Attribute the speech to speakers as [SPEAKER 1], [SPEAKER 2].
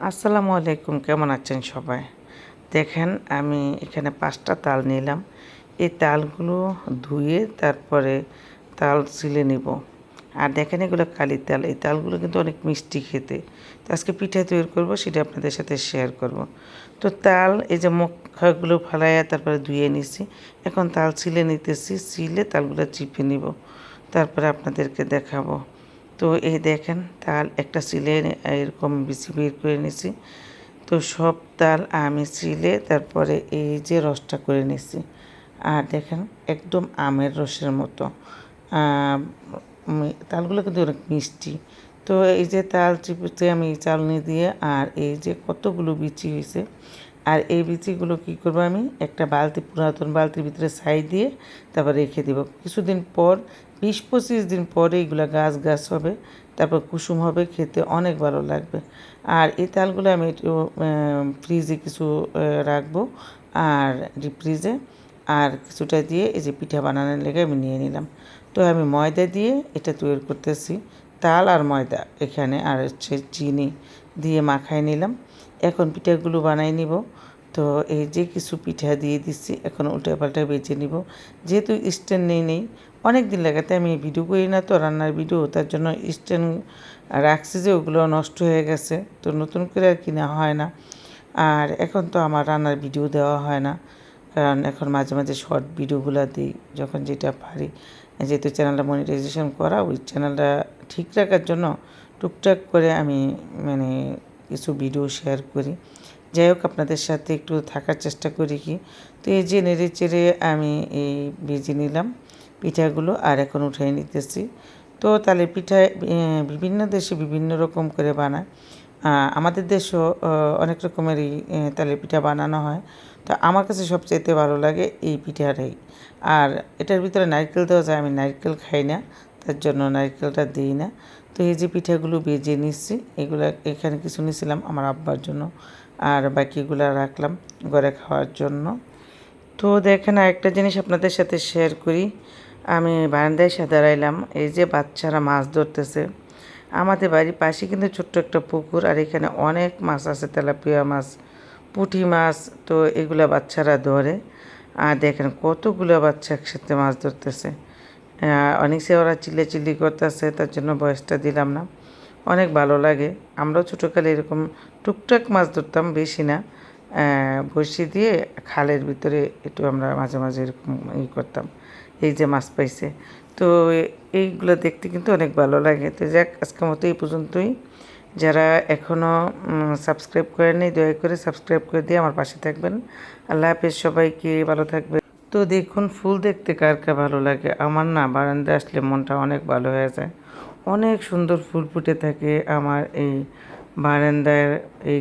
[SPEAKER 1] আসসালামু আলাইকুম, কেমন আছেন সবাই? দেখেন, আমি এখানে পাঁচটা তাল নিলাম। এই তালগুলো ধুয়ে তারপরে তাল ছিলে নিব। আর দেখেন, এগুলো কালি তাল। এই তালগুলো কিন্তু অনেক মিষ্টি খেতে। তো আজকে পিঠা তৈরি করব, সেটা আপনাদের সাথে শেয়ার করব। তো তাল, এই যে মুখগুলো ফালাইয়া তারপরে ধুয়ে নিছি। এখন তাল ছিলে নিতেছি, ছিলে তালগুলো চিপে নিব। তারপরে আপনাদেরকে দেখাবো। তো এই দেখেন তাল একটা সিলে এরকম বিচি বের করে নিছি। তো সব তাল আমি সিলে তারপরে এই যে রসটা করে নিছি। আর দেখেন, একদম আমের রসের মতো। তালগুলো কিন্তু অনেক মিষ্টি। তো এই যে তাল চিপুতে আমি চালনি দিয়ে আর এই যে কতগুলো বিচি হয়েছে। আর এই বিচিগুলো কি করব আমি? একটা বালতি, পুরাতন বালতির ভিতরে ছাই দিয়ে তারপর রেখে দিব। কিছুদিন পর বিশ পঁচিশ দিন পরে এগুলো গাছ গাছ হবে, তারপর কুসুম হবে, খেতে অনেক ভালো লাগবে। আর এই তালগুলো আমি একটু ফ্রিজে কিছু রাখব, আর ডিপ ফ্রিজে, আর কিছুটা দিয়ে এই যে পিঠা বানানোর লেগে আমি নিয়ে নিলাম। তো আমি ময়দা দিয়ে এটা তৈরি করতেছি, তাল আর ময়দা এখানে, আর হচ্ছে চিনি দিয়ে মাখাই নিলাম। এখন পিঠাগুলো বানাই নিব। তো এই যে কিছু পিঠা দিয়ে দিচ্ছি এখন উল্টে পাল্টে বেজে নিব। যেহেতু স্ট্যান্ড নেই নেই, অনেক দিন লাগাতে আমি ভিডিও করি না তো, রান্নার ভিডিও, তার জন্য স্ট্যান্ড রাখছি যে ওগুলো নষ্ট হয়ে গেছে, তো নতুন করে আর কিনা হয় না। আর এখন তো আমার রান্নার ভিডিও দেওয়া হয় না, কারণ এখন মাঝে মাঝে শর্ট ভিডিওগুলো দিই, যখন যেটা পারি। যেহেতু চ্যানেলটা মনিটাইজেশন করা, ওই চ্যানেলটা ঠিক রাখার জন্য টুকটাক করে আমি মানে কিছু ভিডিও শেয়ার করি। যাই হোক আপনাদের সাথে একটু থাকার চেষ্টা করি কি। তো এই যে নেড়ে চেড়ে আমি এই ভেজে নিলাম পিঠাগুলো আর এখন উঠিয়ে নিতেছি। তো তাহলে পিঠা বিভিন্ন দেশে বিভিন্ন রকম করে বানায়। আমাদের দেশেও অনেক রকমেরই তালের পিঠা বানানো হয়। তো আমার কাছে সবচাইতে ভালো লাগে এই পিঠাটাই। আর এটার ভিতরে নারকেল দেওয়া যায়, আমি নারকেল খাই না। তার জন্য নারকেলটা দিই না। তো এই যে পিঠাগুলো বেজে নিচ্ছি, এগুলো এখানে কিছু নিয়েছিলাম আমার আব্বার জন্য আর বাকিগুলো রাখলাম ঘরে খাওয়ার জন্য। তো দেখেন আরেকটা জিনিস আপনাদের সাথে শেয়ার করি। আমি বারান্দায় এসে দাঁড়াইলাম এই যে বাচ্চারা মাছ ধরতেছে। আমাদের বাড়ির পাশে কিন্তু ছোট্ট একটা পুকুর আর এখানে অনেক মাছ আছে, তেলাপিয়া মাছ, পুঁটি মাছ, তো এগুলা বাচ্চারা ধরে। আর দেখেন কতগুলো বাচ্চা একসাথে মাছ ধরতেছে। আহ, অনেক সে ওরা চিল্লে চিল্লি করতেছে তার জন্য বয়সটা দিলাম না। অনেক ভালো লাগে। আমরাও ছোটোকালে এরকম টুকটাক মাছ ধরতাম বেশি না। বড়শি দিয়ে খালের ভিতরে একটু আমরা মাঝে মাঝে এরকম ই করতাম এই যে মাছ পাইছে। তো এইগুলো দেখতে কিন্তু অনেক ভালো লাগে। তো যাক আজকের মতো এই পর্যন্তই। যারা এখনও সাবস্ক্রাইব করেনি দয়া করে সাবস্ক্রাইব করে দিয়ে আমার পাশে থাকবেন। আল্লাহ হাফেজ সবাইকে ভালো থাকবেন। তো দেখুন, ফুল দেখতে কার কার ভালো লাগে? আমার না, বারান্দায় আসলে মনটা অনেক ভালো হয়ে যায়। অনেক সুন্দর ফুল ফুটে থাকে আমার এই বারান্দায় এই